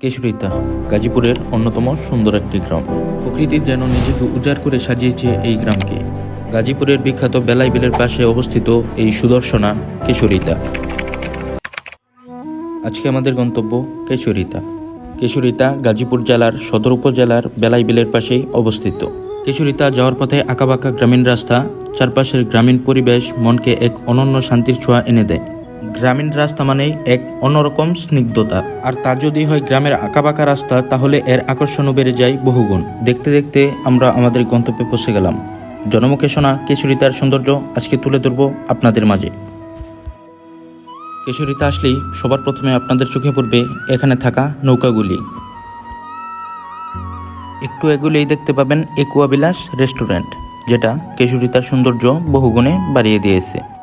কেশরিতা, গাজীপুরের অন্যতম সুন্দর একটি গ্রাম। প্রকৃতি যেন নিজেকে উজাড় করে সাজিয়েছে এই গ্রামকে। গাজীপুরের বিখ্যাত বেলাই বিলের পাশে অবস্থিত এই সুদর্শনা কেশরিতা। আজকে আমাদের গন্তব্য কেশরিতা। কেশরিতা গাজীপুর জেলার সদর উপজেলার বেলাই বিলের পাশেই অবস্থিত। কেশরিতা যাওয়ার পথে আঁকাবাঁকা গ্রামীণ রাস্তা, চারপাশের গ্রামীণ পরিবেশ মনকে এক অনন্য শান্তির ছোঁয়া এনে দেয়। গ্রামীণ রাস্তা মানেই এক অন্যরকম স্নিগ্ধতা। আর তার যদি হয় গ্রামের আঁকাবাঁকা রাস্তা, তাহলে এর আকর্ষণও বেড়ে যায় বহুগুণ। দেখতে দেখতে আমরা আমাদের গন্তব্যে পৌঁছে গেলাম। জনমুখে শোনা কেশরিতার সৌন্দর্য, আজকে তুলে ধরবো আপনাদের মাঝে। কেশরিতে আসলেই সবার প্রথমে আপনাদের চোখে পড়বে এখানে থাকা নৌকাগুলি। একটু এগুলেই দেখতে পাবেন একুয়া বিলাস রেস্টুরেন্ট, যেটা কেশরিতার সৌন্দর্য বহুগুণে বাড়িয়ে দিয়েছে।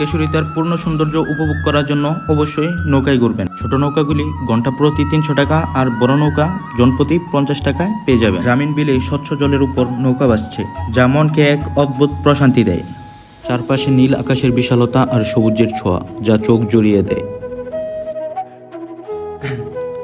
কেশরিতার পূর্ণ সৌন্দর্য উপভোগ করার জন্য অবশ্যই নৌকায় ঘুরবেন। ছোট নৌকাগুলি ঘণ্টা প্রতি তিনশো টাকা আর বড় নৌকা জনপ্রতি পঞ্চাশ টাকায় পেয়ে যাবে গ্রামীণ বিলে স্বচ্ছ জলের উপর নৌকা বাসছে যা মনকে এক অদ্ভুত প্রশান্তি দেয়। চারপাশে নীল আকাশের বিশালতা আর সবুজের ছোঁয়া, যা চোখ জড়িয়ে দেয়।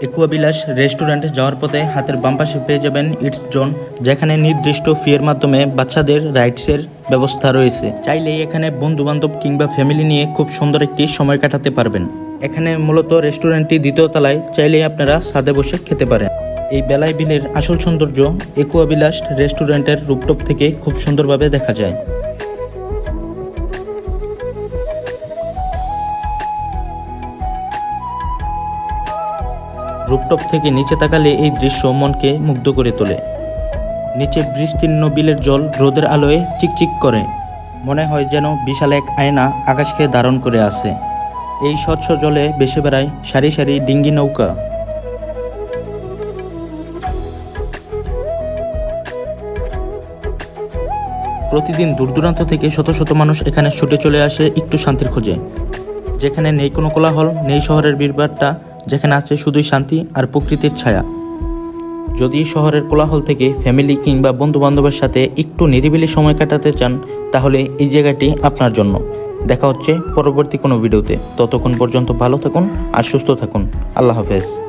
একুয়া বিলাস রেস্টুরেন্টে যাওয়ার পথে হাতের বাম পাশে পেয়ে যাবেন ইটস জোন যেখানে নির্দিষ্ট ফিয়ের মাধ্যমে বাচ্চাদের রাইডসের ব্যবস্থা রয়েছে। চাইলেই এখানে বন্ধু বান্ধব কিংবা ফ্যামিলি নিয়ে খুব সুন্দর একটি সময় কাটাতে পারবেন। এখানে মূলত রেস্টুরেন্টটি দ্বিতীয় তলায়, চাইলেই আপনারা সাদে বসে খেতে পারেন। এই বেলাই বিলের আসল সৌন্দর্য একুয়া বিলাস রেস্টুরেন্টের রূপটপ থেকে খুব সুন্দরভাবে দেখা যায়। রূপটপ থেকে নিচে তাকালে এই দৃশ্য মনকে মুগ্ধ করে তোলে। নিচে বিস্তীর্ণ বিলের জল রোদের আলোয় চিকচিক করে। মনে হয় যেন বিশাল এক আয়না আকাশকে ধারণ করে আছে। এই স্বচ্ছ জলে বেশি বেড়ায় সারি সারি ডিঙ্গি নৌকা। প্রতিদিন দূর দূরান্ত থেকে শত শত মানুষ এখানে ছুটে চলে আসে একটু শান্তির খোঁজে। যেখানে নেই কোনো কোলাহল, নেই শহরের ভিড়ভাড়টা যেখানে আছে শুধুই শান্তি আর প্রকৃতির ছায়া। যদি শহরের কোলাহল থেকে ফ্যামিলি কিংবা বন্ধুবান্ধবের সাথে একটু নিরিবিলি সময় কাটাতে চান, তাহলে এই জায়গাটি আপনার জন্য। দেখা হচ্ছে পরবর্তী কোনো ভিডিওতে। ততক্ষণ পর্যন্ত ভালো থাকুন আর সুস্থ থাকুন। আল্লাহ হাফেজ।